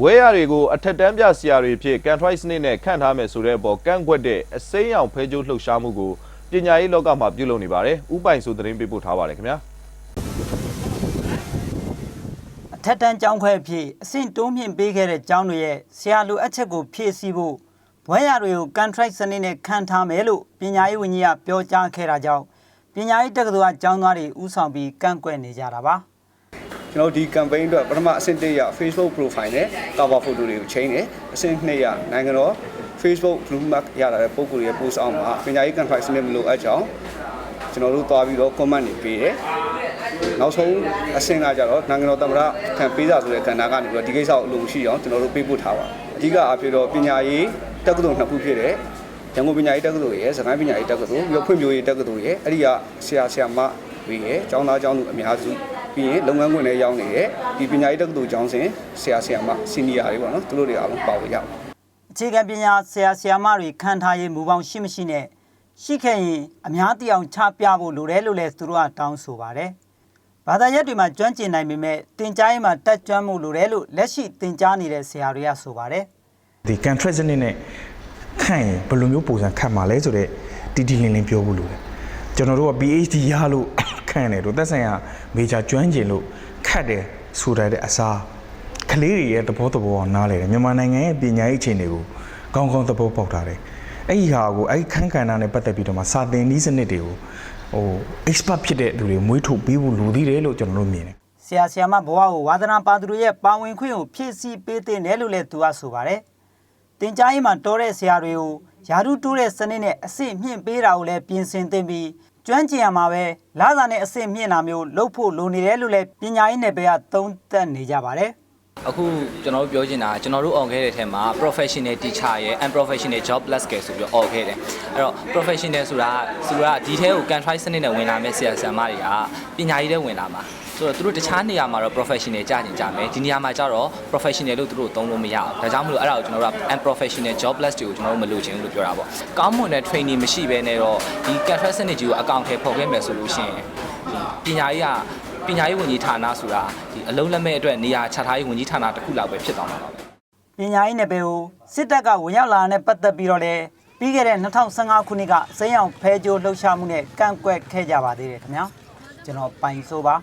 ဝဲရတွေကိုအထက်တန်းပြဆရာတွေဖြစ်ကန်ထရိုက်စနစ်နဲ့ခန့်ထားမယ်ဆိုတဲ့အပေါ်ကန့်ကွက်တဲ့အစိမ်းရောင်ဖဲကြိုးလှုပ်ရှားမှုကိုပညာရေးလောကမှာပြုလုပ်နေပါတယ်။ဥပိုင်ဆိုသတင်းပေးပို့ထားပါတယ်ခင်ဗျာ။အထက်တန်းကျောင်းခွဲအဖြစ်အဆင့်တိုးမြင့်ပေးခဲ့တဲ့ကျောင်းတွေရဲ့ဆရာလိုအပ်ချက်ကိုဖြည့်ဆည်းဖို့ဘွဲရတွေကို contract စနစ်နဲ့ခံထားမယ်လို့ပညာရေးဝန်ကြီးကပြောကြားခဲ့တာကြောင့်ပညာရေးတက္ကသိုလ်ကကျောင်းသားတွေဥဆောင်ပြီးကန့်ကွက်နေကြတာပါ ကျွန်တော်ဒီ campaign အတွက်ပထမအဆင့်1ရ Facebook profile နဲ့ cover photo တွေကိုချိန်တယ်အဆင့်2ရနိုင်ငံတော် Facebook blue mark ရတာတဲ့ပုံကိုယ်ရဲ့ post အောင်မှာပညာရေး contract စနစ်မလို့အပ်ကြောင်းကျွန်တော်တို့သွားပြီးတော့ comment တွေပေးတယ်နောက်ဆုံးအဆင့်ကကြတော့နိုင်ငံတော်သမ္မတခံပေးစာဆိုတဲ့ကဏ္ဍကနေပြီးတော့ဒီကိစ္စကိုအလုံးရှိအောင်ကျွန်တော်တို့ပေးပို့ထားပါအဓိကအဖြစ်တော့ပညာရေးတက္ကသိုလ်နှစ်ခုဖြစ်တဲ့ရန်ကုန်ပညာရေးတက္ကသိုလ်ရဲ့စကိုင်းပညာရေးတက္ကသိုလ်ပြီးတော့ဖွံ့ဖြိုးရေးတက္ကသိုလ်ရဲ့အဲ့ဒီကဆရာဆရာမတွေရဲ့ကျောင်းသားကျောင်းသူအများစု ပြီးရင်လုပ်ငန်းခွင်ထဲရောက်နေတဲ့ဒီပညာရေးတက္ကသိုလ်ကျောင်းစဉ်ဆရာဆရာမစီနီယာတွေပေါ့နော်သူတို့တွေအားလုံးပါဝင်ရအောင်အခြေခံပညာဆရာဆရာမတွေခံထားရေးမူပေါင်းရှိမရှိနဲ့ရှိခဲ့ရင်အများသိအောင်ချပြဖို့လိုတယ်လို့လည်းသူတို့ကတောင်းဆိုပါတယ်ဘာသာရပ်တွေမှာကျွမ်းကျင်နိုင်ပေမဲ့တင်ကြားရေးမှာတက်ကြွမှုလိုတယ်လို့လက်ရှိတင်ကြားနေတဲ့ဆရာတွေကဆိုပါတယ်ဒီ contract စနစ်နဲ့ခန့်ရင်ဘယ်လိုမျိုးပုံစံခန့်မှာလဲဆိုတော့တီတီလင်းလင်းပြောဖို့လိုတယ်ကျွန်တော်တို့က PhD ရလို့ ခန့်တယ်တို့သက်ဆိုင်ရာ major ကျွမ်းကျင်လို့ခတ်တယ်ဆိုတဲ့အစားကလေးတွေရဲ့သဘောသဘောအောင်နားလဲတယ်မြန်မာနိုင်ငံရဲ့ပညာရေးအခြေအနေကိုကောင်းကောင်းသဘောပေါက်ထားတယ်အဲ့ဒီဟာကိုအဲ့ဒီခန်းကဏ္ဍနဲ့ပတ်သက်ပြီးတော့မှစာသင်နည်းစနစ်တွေကိုဟို expert ဖြစ်တဲ့သူတွေမွေးထုတ်ပေးဖို့လိုသေးတယ်လို့ကျွန်တော်တို့မြင်တယ်ဆရာဆရာမဘဝကိုဝါသနာပါသူတို့ရဲ့ပါဝင်ခွင့်ကိုဖြည့်ဆည်းပေးတဲ့တယ်လို့လည်းသူကဆိုပါတယ်။တင် जा ရေးမှာတော်တဲ့ဆရာတွေကိုယာရုတိုးတဲ့စနစ်နဲ့အဆင့်မြင့်ပေးတာကိုလည်းပြင်ဆင်သင့်ပြီး ကျွမ်းကျင်ရမှာပဲလာစာနဲ့အဆင့်မြင့်လာမျိုးလုပ်ဖို့လိုနေတယ်လို့လည်းပညာရေးနယ်ပယ်ကသုံးသပ်နေကြပါတယ်။ အခုကျွန်တော်တို့ပြောချင်တာကကျွန်တော်တို့ on ခဲ့တဲ့အထက်မှာ professional teacher ရဲ့ unprofessional jobless ကဆိုပြီးတော့ on ခဲ့တယ်အဲ့တော့ professional ဆိုတာကဆိုတာကဒီထဲကို contract စနစ်နဲ့ဝင်လာမဲ့ဆရာဆရာမတွေကပညာရေးထဲဝင်လာမှာဆိုတော့သူတို့တခြားနေရာမှာတော့ professional ကြာကျင်ကြမယ်ဒီနေရာမှာကျတော့ professional လို့သူတို့သုံးလို့မရဘူးဒါကြောင့်မလို့အဲ့ဒါကိုကျွန်တော်တို့က unprofessional jobless တွေကိုကျွန်တော်တို့မလုပ်ချင်ဘူးလို့ပြောတာပေါ့ကောင်းမွန်တဲ့ training မရှိဘဲနဲ့တော့ဒီ contract စနစ်ကြီးကိုအကောင့်ထဲပေါ်ခဲ့မယ်ဆိုလို့ရှိရင်ပညာရေးက ပညာရေးဝန်ကြီးဌာနဆိုတာဒီအလုံးလက်မဲ့အတွက်နေရာချထားရေးဝန်ကြီးဌာနတစ်ခုလောက်ပဲဖြစ်သွားမှာပါပဲပညာရေးနယ်ပယ်ကိုစစ်တပ်ကဝင်ရောက်လာတဲ့ပတ်သက်ပြီးတော့လည်းပြီးခဲ့တဲ့2015ခုနှစ်ကစိမ်းအောင်ဖဲကြိုးလှုပ်ရှားမှုနဲ့ကန့်ကွက်ခဲ့ကြပါသေးတယ်ခင်ဗျာကျွန်တော်ပိုင်ဆိုးပါ